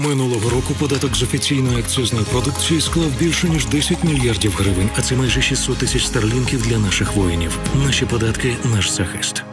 Минулого року податок з офіційної акцизної продукції склав більше ніж 10 мільярдів гривень, а це майже 600 тисяч старлінків для наших воїнів. Наші податки, наш захист.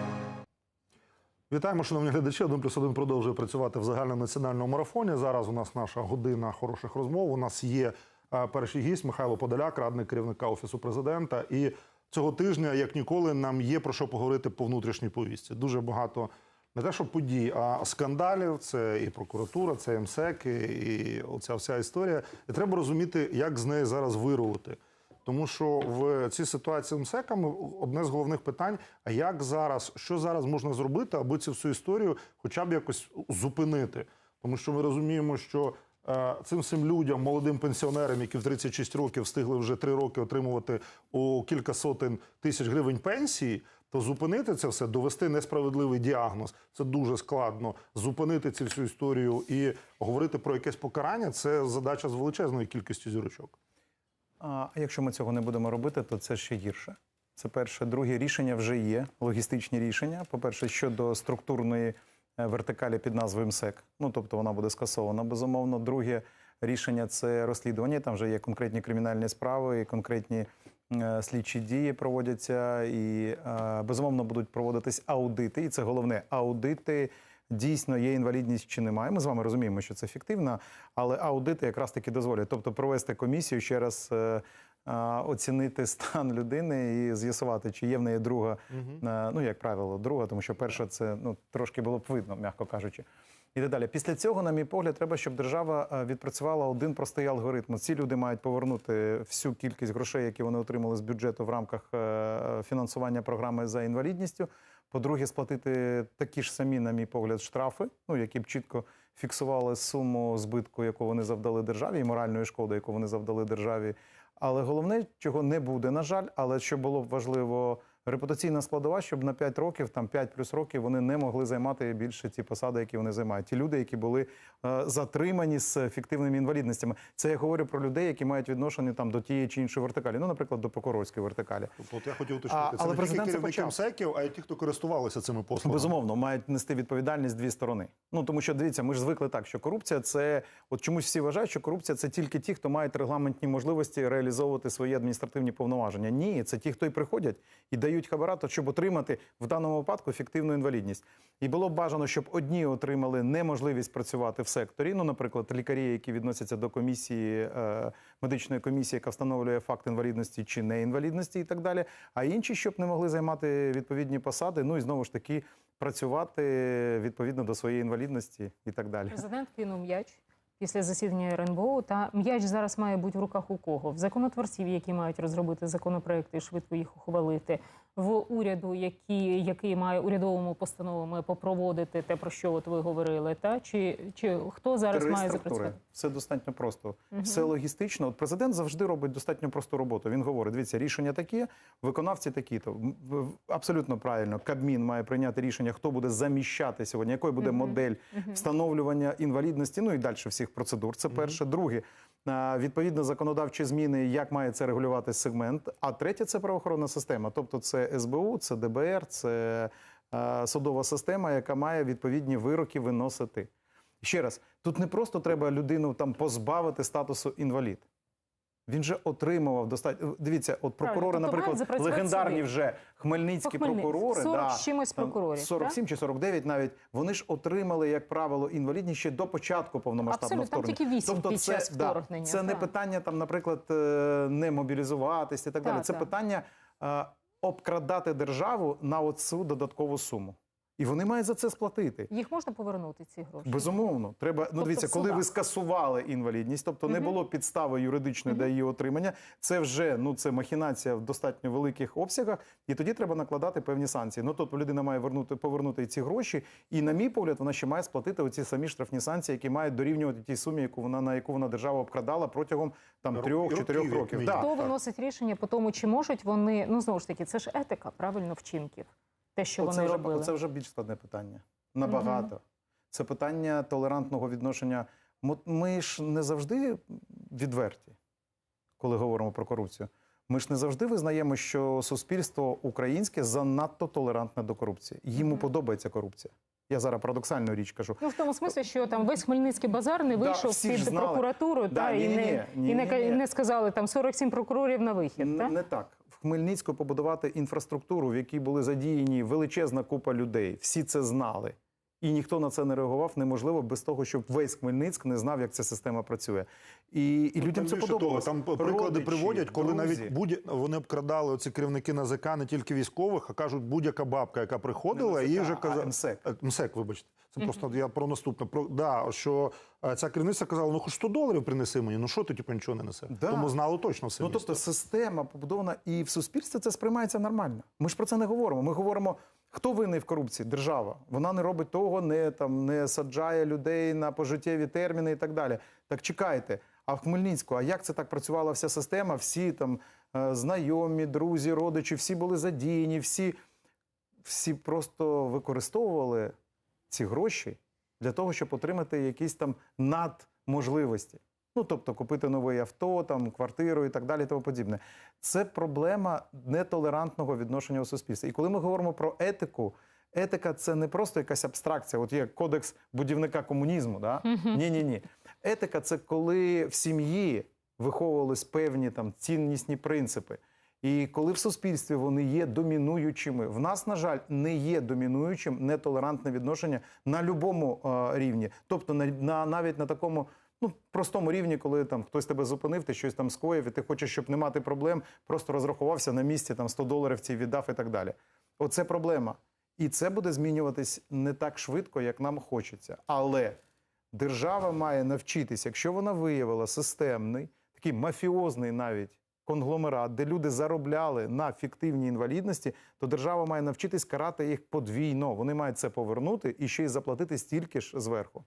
Вітаємо, шановні глядачі. Один плюс один продовжує працювати в загальнонаціональному марафоні. Зараз у нас наша година хороших розмов. У нас є е, перший гість Михайло Подоляк, радник керівника офісу президента. І цього тижня, як ніколи, нам є про що поговорити по внутрішній повістці. Дуже багато не те, що подій, а скандалів. Це і прокуратура, це МСЕК, і, і оця вся історія. І треба розуміти, як з неї зараз вирувати. Тому що в цій ситуації з МСЕКами одне з головних питань: а як зараз, що зараз можна зробити, аби цю всю історію хоча б якось зупинити? Тому що ми розуміємо, що е, цим всім людям, молодим пенсіонерам, які в 36 років встигли вже 3 роки отримувати у кілька сотень тисяч гривень пенсії, то зупинити це все, довести несправедливий діагноз, це дуже складно. Зупинити цю всю історію і говорити про якесь покарання це задача з величезною кількістю зірочок. А якщо ми цього не будемо робити, то це ще гірше. Це перше. Друге рішення вже є логістичні рішення. По-перше, щодо структурної е, вертикалі під назвою МСЕК. Ну тобто вона буде скасована безумовно. Друге рішення це розслідування. Там вже є конкретні кримінальні справи, і конкретні слідчі дії проводяться, і е, безумовно будуть проводитись аудити. І це головне аудити. Дійсно, є інвалідність чи немає. Ми з вами розуміємо, що це фіктивно, але аудити якраз таки дозволять. Тобто провести комісію, ще раз е, е, оцінити стан людини і з'ясувати, чи є в неї друга, е, ну як правило, друга, тому що перша це ну трошки було б видно, м'яко кажучи. І так далі. Після цього, на мій погляд, треба, щоб держава е, відпрацювала один простий алгоритм. Ці люди мають повернути всю кількість грошей, які вони отримали з бюджету в рамках е, фінансування програми за інвалідністю. По-друге, сплатити такі ж самі, на мій погляд, штрафи, ну які б чітко фіксували суму збитку, яку вони завдали державі, і моральної шкоди, яку вони завдали державі. Але головне, чого не буде, на жаль, але що було б важливо, репутаційна складова, щоб на 5 років, там 5 плюс років, вони не могли займати більше ті посади, які вони займають. Ті люди, які були е, затримані з фіктивними інвалідностями. Це я говорю про людей, які мають відношення там до тієї чи іншої вертикалі. Ну, наприклад, до прокурорської вертикалі. Тобто, от я хотів уточнити, це але не тільки керівники почав. А й ті, хто користувалися цими послугами. Безумовно, мають нести відповідальність дві сторони. Ну тому що дивіться, ми ж звикли так, що корупція це от чомусь всі вважають, що корупція це тільки ті, хто мають регламентні можливості реалізовувати свої адміністративні повноваження. Ні, це ті, хто і приходять і дають хабарато, щоб отримати в даному випадку фіктивну інвалідність. І було б бажано, щоб одні отримали неможливість працювати в секторі. Ну, наприклад, лікарі, які відносяться до комісії е, медичної комісії, яка встановлює факт інвалідності чи неінвалідності, і так далі. А інші, щоб не могли займати відповідні посади, ну і знову ж таки працювати відповідно до своєї інвалідності і так далі. Президент кинув м'яч після засідання РНБО. Та м'яч зараз має бути в руках у кого? В законотворців, які мають розробити законопроекти і швидко їх ухвалити, в уряду, які, який має урядовими постановами попроводити те, про що от ви говорили, та чи, чи хто зараз Три має структури. запрацювати? Все достатньо просто. Все логістично. От президент завжди робить достатньо просту роботу. Він говорить: дивіться, рішення такі, виконавці такі. То абсолютно правильно. Кабмін має прийняти рішення, хто буде заміщати сьогодні, якою буде модель встановлювання інвалідності. Ну і далі всіх процедур. Це перше. Друге. Відповідно, законодавчі зміни, як має це регулювати сегмент. А третє це правоохоронна система. Тобто, це СБУ, це ДБР, це судова система, яка має відповідні вироки виносити. Ще раз, тут не просто треба людину там позбавити статусу інвалід. Він же отримував достатньо. Дивіться, от прокурори, Тобто наприклад, легендарні собі. вже хмельницькі По Хмельниц- прокурори, 40 з чимось там прокурорів, 47 чи 49 навіть, вони ж отримали, як правило, інвалідність ще до початку повномасштабного Абсолютно, там тільки вісім тобто під це, час да, вторгнення, це не питання, там, наприклад, е, не мобілізуватись і так, далі. Це так. питання е, обкрадати державу на оцю додаткову суму. І вони мають за це сплатити. Їх можна повернути ці гроші? Безумовно, треба ну Тобто дивіться, коли ви скасували інвалідність, тобто не було підстави юридичної для її отримання. Це вже ну це махінація в достатньо великих обсягах, і тоді треба накладати певні санкції. Ну тобто людина має вернути повернути ці гроші, і на мій погляд, вона ще має сплатити оці самі штрафні санкції, які мають дорівнювати тій сумі, яку вона на яку вона держава обкрадала протягом там трьох-чотирьох років, років. Да. Хто виносить рішення по тому, чи можуть вони, ну знову ж таки, це ж етика правильно вчинків, те, що Оце вони вже, робили. Це вже більш складне питання. Набагато. Це питання толерантного відношення. Ми ж не завжди відверті, коли говоримо про корупцію. Ми ж не завжди визнаємо, що суспільство українське занадто толерантне до корупції. Йому подобається корупція. Я зараз парадоксальну річ кажу. Ну, в тому смислі, що там весь Хмельницький базар не вийшов ж під прокуратуру Да, та, і, ні-ні-ні, не, і, не, ні-ні-ні. не сказали там 47 прокурорів на вихід. Н- так? Не так. В Хмельницьку побудувати інфраструктуру, в якій були задіяні величезна купа людей. Всі це знали. І ніхто на це не реагував неможливо без того, щоб весь Хмельницьк не знав, як ця система працює. І, і людям це Більше того. Там приклади Родичі, приводять, коли друзі. навіть будь вони обкрадали оці керівники НАЗК не тільки військових, а кажуть, будь-яка бабка, яка приходила, і вже казала МСЕК. МСЕК, вибачте. Це просто я про наступне. Про да, що е, ця керівниця казала: ну хоч 100 доларів принеси мені. Ну що ти типу нічого не несе? Да. Тому знали точно все. Ну місто. тобто система побудована і в суспільстві це сприймається нормально. Ми ж про це не говоримо. Ми говоримо, хто винний в корупції? Держава. Вона не робить того, не там не саджає людей на пожиттєві терміни і так далі. Так чекайте. А в Хмельницьку, а як це так працювала вся система? Всі там е, знайомі, друзі, родичі, всі були задіяні, всі, всі просто використовували ці гроші для того, щоб отримати якісь там надможливості. Ну, тобто купити нове авто, там, квартиру і так далі, тому подібне. Це проблема нетолерантного відношення у суспільстві. І коли ми говоримо про етику, етика це не просто якась абстракція. От є кодекс будівника комунізму. Да? Ні, ні, ні. Етика це коли в сім'ї виховувались певні там ціннісні принципи. І коли в суспільстві вони є домінуючими, в нас, на жаль, не є домінуючим нетолерантне відношення на будь-якому е, рівні, тобто на, на навіть на такому ну простому рівні, коли там хтось тебе зупинив, ти щось там скоїв, і ти хочеш, щоб не мати проблем, просто розрахувався на місці, там 100 доларів ці віддав і так далі. Оце проблема. І це буде змінюватись не так швидко, як нам хочеться. Але держава має навчитись, якщо вона виявила системний, такий мафіозний навіть конгломерат, де люди заробляли на фіктивній інвалідності, то держава має навчитись карати їх подвійно. Вони мають це повернути і ще й заплатити стільки ж зверху.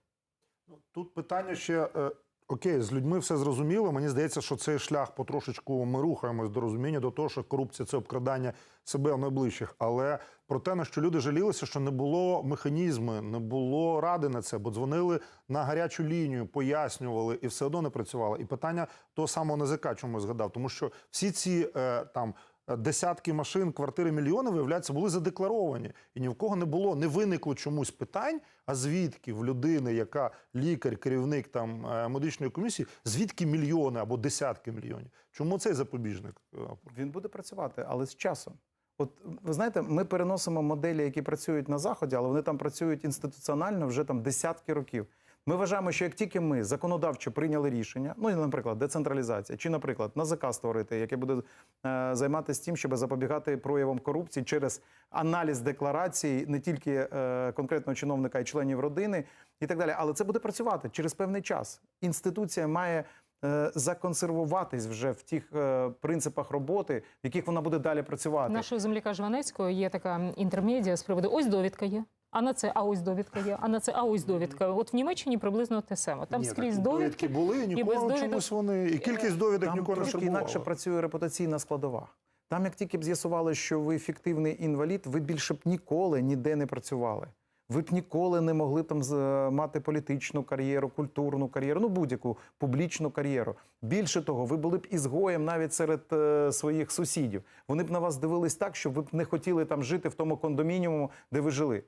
Тут питання ще. е, Окей, з людьми все зрозуміло. Мені здається, що цей шлях потрошечку ми рухаємось до розуміння, до того, що корупція це обкрадання себе найближчих. Але про те, на що люди жалілися, що не було механізму, не було ради на це, бо дзвонили на гарячу лінію, пояснювали і все одно не працювало. І питання того самого НЗК, чому я згадав, тому що всі ці е, там. Десятки машин, квартири, мільйони, виявляється, були задекларовані. І ні в кого не було, не виникло чомусь питань, а звідки в людини, яка лікар, керівник там е, медичної комісії, звідки мільйони або десятки мільйонів? Чому цей запобіжник? е, Він буде працювати, але з часом. От ви знаєте, ми переносимо моделі, які працюють на заході, але вони там працюють інституціонально вже там десятки років. Ми вважаємо, що як тільки ми законодавчо прийняли рішення, ну наприклад, децентралізація, чи, наприклад, НАЗК створити, яке буде е, займатися тим, щоб запобігати проявам корупції через аналіз декларацій не тільки е, конкретного чиновника і членів родини, і так далі. Але це буде працювати через певний час. Інституція має е, законсервуватись вже в тих е, принципах роботи, в яких вона буде далі працювати. Нашого земляка Жванецького є така інтермедіа з приводу ось довідка є. А на це, а ось довідка є, а на це, а ось довідка. От в Німеччині приблизно те саме. Там Ні, скрізь так, довідки. були, ніколи довідок. чомусь вони. І кількість довідок Там ніколи не трошки інакше працює репутаційна складова. Там, як тільки б з'ясували, що ви фіктивний інвалід, ви більше б ніколи ніде не працювали. Ви б ніколи не могли там з- мати політичну кар'єру, культурну кар'єру, ну будь-яку публічну кар'єру. Більше того, ви були б ізгоєм навіть серед е, своїх сусідів. Вони б на вас дивились так, що ви б не хотіли там жити в тому кондомініуму, де ви жили.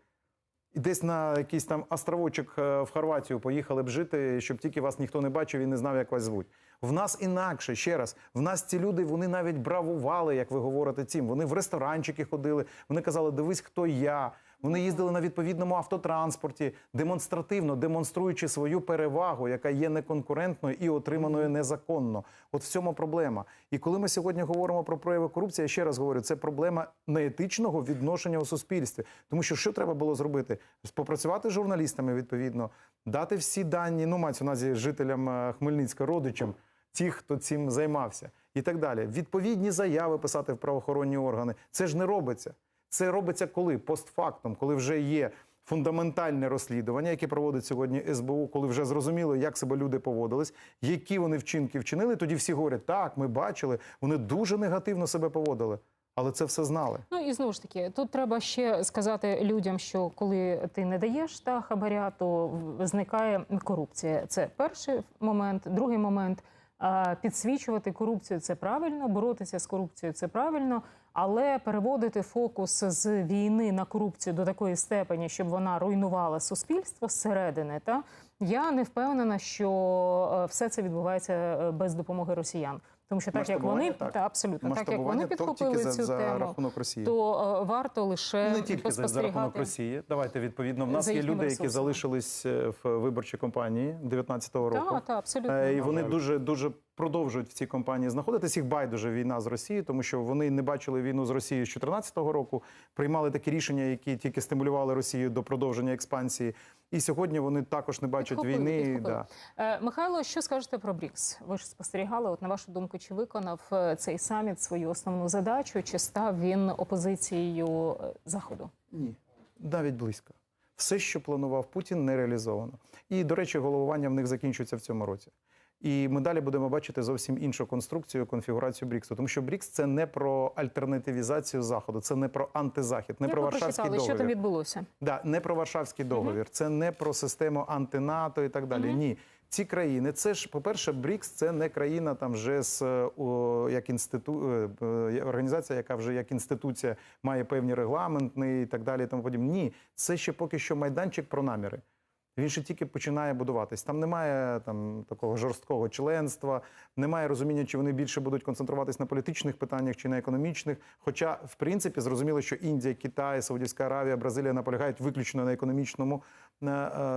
Десь на якийсь там островочок е, в Хорватію поїхали б жити, щоб тільки вас ніхто не бачив і не знав, як вас звуть. В нас інакше, ще раз, в нас ці люди вони навіть бравували, як ви говорите, цим. Вони в ресторанчики ходили, вони казали, дивись, хто я. Вони їздили на відповідному автотранспорті, демонстративно демонструючи свою перевагу, яка є неконкурентною і отриманою незаконно. От в цьому проблема. І коли ми сьогодні говоримо про прояви корупції, я ще раз говорю, це проблема неетичного відношення у суспільстві. Тому що що треба було зробити? Попрацювати з журналістами відповідно, дати всі дані, ну мається на увазі жителям е, Хмельницька, родичам, ті, хто цим займався, і так далі. Відповідні заяви писати в правоохоронні органи. Це ж не робиться. Це робиться коли? Постфактум, коли вже є фундаментальне розслідування, яке проводить сьогодні СБУ, коли вже зрозуміло, як себе люди поводились, які вони вчинки вчинили. Тоді всі говорять, так, ми бачили, вони дуже негативно себе поводили, але це все знали. Ну і знову ж таки, тут треба ще сказати людям, що коли ти не даєш та хабаря, то зникає корупція. Це перший момент. Другий момент. Підсвічувати корупцію це правильно, боротися з корупцією це правильно. Але переводити фокус з війни на корупцію до такої степені, щоб вона руйнувала суспільство зсередини, та я не впевнена, що е, все це відбувається е, без допомоги росіян. Тому що так як вони так. та абсолютно так, як вони підхопили тільки за, цю за тему, рахунок Росії. то е, варто лише не тільки за, за рахунок. Росії. Давайте відповідно. В нас є люди, які залишились е, в виборчій кампанії 19-го року. Так, так, абсолютно. Е, І вони дуже дуже продовжують в цій компанії знаходитись. Їх байдуже війна з Росією, тому що вони не бачили війну з Росією з 2014 року, приймали такі рішення, які тільки стимулювали Росію до продовження експансії. І сьогодні вони також не бачать Підхопили, війни. підхопили. Да. Е, Михайло, що скажете про БРІКС? Ви ж спостерігали, от на вашу думку, чи виконав е, цей саміт свою основну задачу, чи став він опозицією е, заходу? Ні, навіть близько. Все, що планував Путін, не реалізовано. І, до речі, головування в них закінчується в цьому році. І ми далі будемо бачити зовсім іншу конструкцію, конфігурацію БРІКСу. Тому що БРІКС це не про альтернативізацію Заходу, це не про антизахід, не Як про Варшавський договір. що там відбулося? Да, не про Варшавський договір, це не про систему антинато і так далі. Ні. Ці країни, це ж, по-перше, БРІКС це не країна там вже з е, о, як інститу е, е, організація, яка вже як інституція має певні регламенти і так далі. І тому подібне. Ні, це ще поки що майданчик про наміри. Він ще тільки починає будуватись. Там немає там такого жорсткого членства, немає розуміння, чи вони більше будуть концентруватись на політичних питаннях чи на економічних. Хоча, в принципі, зрозуміло, що Індія, Китай, Саудівська Аравія, Бразилія наполягають виключно на економічному,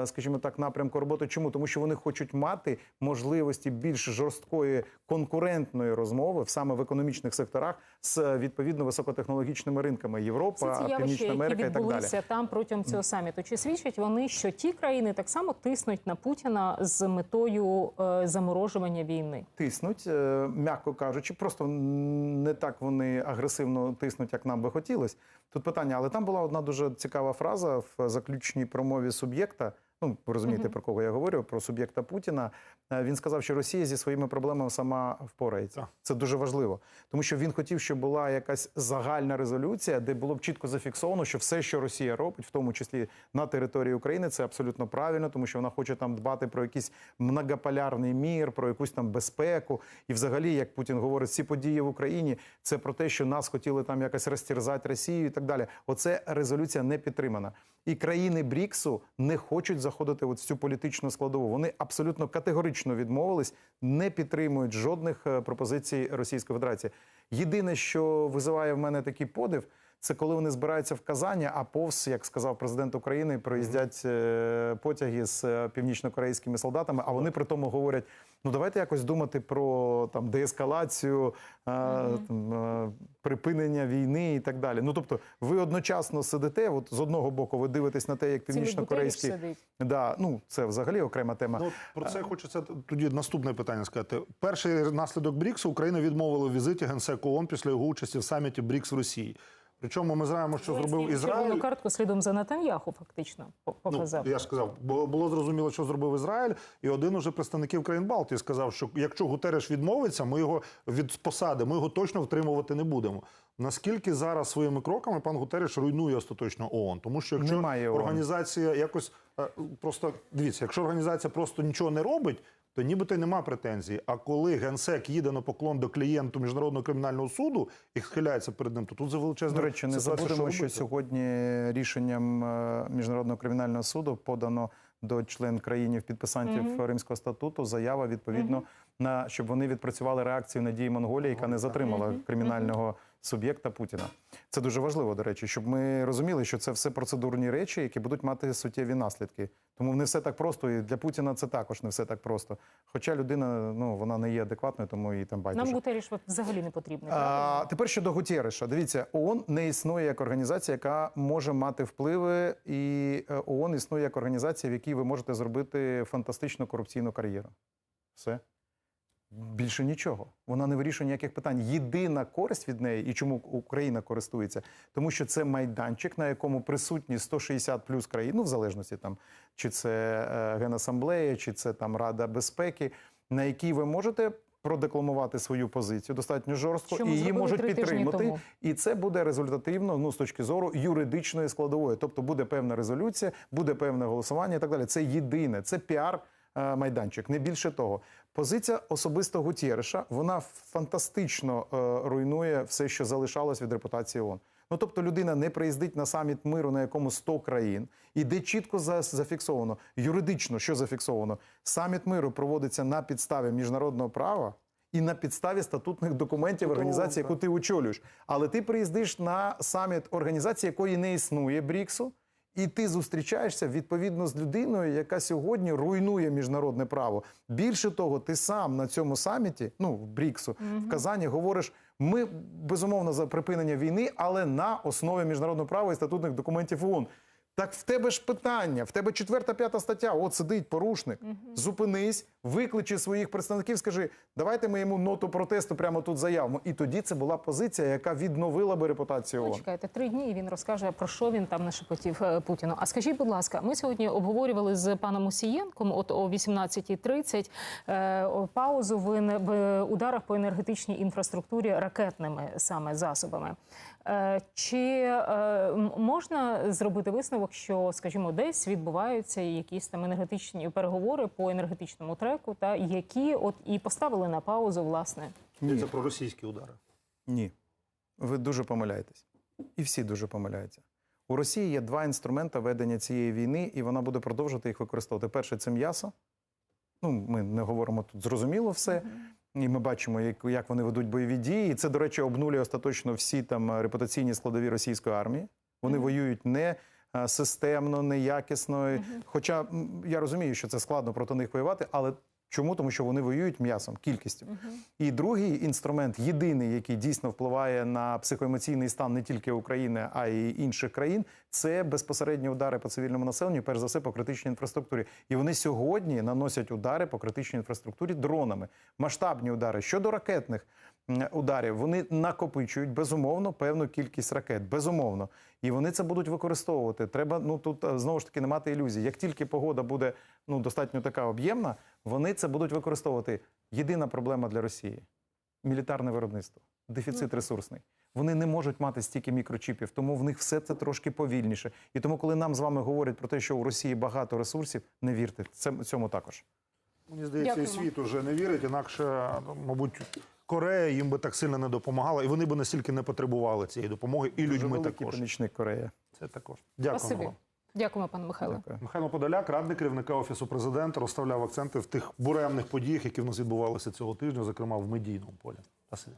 скажімо так, напрямку роботи. Чому? Тому що вони хочуть мати можливості більш жорсткої конкурентної розмови в саме в економічних секторах з відповідно високотехнологічними ринками Європа, явища, Північна які Америка і так далі. там протягом цього саміту, чи свідчать вони, що ті країни так само тиснуть на Путіна з метою е, заморожування війни? тиснуть, е, м'яко кажучи, просто не так вони агресивно тиснуть, як нам би хотілося. Тут питання, але там була одна дуже цікава фраза в заключній промові суб'єкта. Ну, ви розумієте, про кого я говорю, про суб'єкта Путіна. Е, Він сказав, що Росія зі своїми проблемами сама впорається. Це дуже важливо, тому що він хотів, щоб була якась загальна резолюція, де було б чітко зафіксовано, що все, що Росія робить, в тому числі на території України, це абсолютно правильно, тому що вона хоче там дбати про якийсь многополярний мір, про якусь там безпеку. І, взагалі, як Путін говорить, всі події в Україні це про те, що нас хотіли там якось розтерзати Росію і так далі. Оце резолюція не підтримана. І країни Бріксу не хочуть заходити в цю політичну складову. Вони абсолютно категорично відмовились, не підтримують жодних е, пропозицій Російської Федерації. Єдине, що визиває в мене такий подив, це коли вони збираються в Казані, а повз, як сказав президент України, проїздять е, потяги з е, північнокорейськими солдатами. А вони при тому говорять: ну давайте якось думати про там деескалацію, е, там, припинення війни і так далі. Ну тобто, ви одночасно сидите, от з одного боку, ви дивитесь на те, як північнокорейські да, ну це взагалі окрема тема. Ну, про це хочеться тоді наступне питання сказати. Перший наслідок БРІКСу Україна відмовила в візиті генсеку ООН після його участі в саміті БРІКС в Росії. Причому ми знаємо, що зробив Червону Ізраїль. картку слідом за Натаньяху фактично показав. Ну, я ж сказав, бо було зрозуміло, що зробив Ізраїль, і один уже представників країн Балтії сказав, що якщо Гутереш відмовиться, ми його від посади, ми його точно втримувати не будемо. Наскільки зараз своїми кроками пан Гутереш руйнує остаточно ООН? Тому що якщо Немає ООН. організація якось е, просто дивіться, якщо організація просто нічого не робить. То нібито й нема претензій. А коли генсек їде на поклон до клієнту міжнародного кримінального суду і схиляється перед ним, то тут за величезна До речі, не ситуація, забудемо, що робити? сьогодні рішенням е, міжнародного кримінального суду подано до член країнів підписантів Римського статуту заява відповідно на щоб вони відпрацювали реакцію на дії Монголії, яка не затримала кримінального суб'єкта Путіна. Це дуже важливо, до речі, щоб ми розуміли, що це все процедурні речі, які будуть мати суттєві наслідки. Тому не все так просто, і для Путіна це також не все так просто. Хоча людина ну вона не є адекватною, тому і там байдуже. Нам Гутерріш взагалі не потрібний. А, тепер щодо Гутєреша. Дивіться, ООН не існує як організація, яка може мати впливи, і е, ООН існує як організація, в якій ви можете зробити фантастичну корупційну кар'єру. Все. Більше нічого. Вона не вирішує ніяких питань. Єдина користь від неї, і чому Україна користується, тому що це майданчик, на якому присутні 160 плюс країн, ну в залежності там, чи це е, Генасамблея, чи це там Рада безпеки, на якій ви можете продекламувати свою позицію достатньо жорстко, Що і її можуть підтримати. тому. І це буде результативно ну, з точки зору юридичної складової. Тобто буде певна резолюція, буде певне голосування і так далі. Це єдине, це піар е, майданчик. Не більше того, позиція особисто Гутєреша вона фантастично е, руйнує все, що залишалось від репутації ООН. Ну тобто людина не приїздить на саміт миру, на якому 100 країн, і де чітко за- зафіксовано юридично, що зафіксовано. Саміт миру проводиться на підставі міжнародного права. І на підставі статутних документів організації, яку ти очолюєш. Але ти приїздиш на саміт організації, якої не існує Бріксу, і ти зустрічаєшся відповідно з людиною, яка сьогодні руйнує міжнародне право. Більше того, ти сам на цьому саміті, ну в Бріксу, в Казані, говориш: ми безумовно за припинення війни, але на основі міжнародного права і статутних документів ООН. Так в тебе ж питання, в тебе четверта, п'ята стаття. От сидить порушник. Зупинись, викличи своїх представників, скажи, давайте ми йому ноту протесту прямо тут заявимо. І тоді це була позиція, яка відновила би репутацію Ну, ООН. чекайте, три дні і він розкаже про що він там нашепотів е, Путіну. А скажіть, будь ласка, ми сьогодні обговорювали з паном Мусієнком, от о 18.30, е, паузу в, ударах по енергетичній інфраструктурі ракетними саме засобами. Е, Чи можна зробити висновок, що, скажімо, десь відбуваються якісь там енергетичні переговори по енергетичному треку, та які от і поставили на паузу, власне, Це про російські удари. Ні. Ви дуже помиляєтесь. І всі дуже помиляються. У Росії є два інструменти ведення цієї війни, і вона буде продовжувати їх використовувати. Перше це м'ясо. Ну, ми не говоримо тут зрозуміло все. І ми бачимо, як, як вони ведуть бойові дії. І це, до речі, обнулює остаточно всі там репутаційні складові російської армії. Вони воюють не системно, неякісно. Хоча я розумію, що це складно проти них воювати, але чому? Тому що вони воюють м'ясом, кількістю. І другий інструмент, єдиний, який дійсно впливає на психоемоційний стан не тільки України, а й інших країн, це безпосередні удари по цивільному населенню, перш за все по критичній інфраструктурі. І вони сьогодні наносять удари по критичній інфраструктурі дронами, масштабні удари щодо ракетних. Ударів вони накопичують безумовно певну кількість ракет, безумовно, і вони це будуть використовувати. Треба ну тут е, знову ж таки не мати ілюзій. Як тільки погода буде ну достатньо така об'ємна, вони це будуть використовувати. Єдина проблема для Росії мілітарне виробництво, дефіцит ресурсний. Вони не можуть мати стільки мікрочіпів, тому в них все це трошки повільніше. І тому, коли нам з вами говорять про те, що у Росії багато ресурсів, не вірте це цьому також. Мені здається, і Дякуємо. світ уже не вірить, інакше, ну, мабуть, Корея їм би так сильно не допомагала, і вони би настільки не потребували цієї допомоги, і Дуже людьми також. помічник Корея. Це також. Дякую вам. Дякуємо, пане Михайло. Дякую. Михайло Подоляк, радник керівника офісу президента, розставляв акценти в тих буремних подіях, які в нас відбувалися цього тижня, зокрема в медійному полі. Спасибі.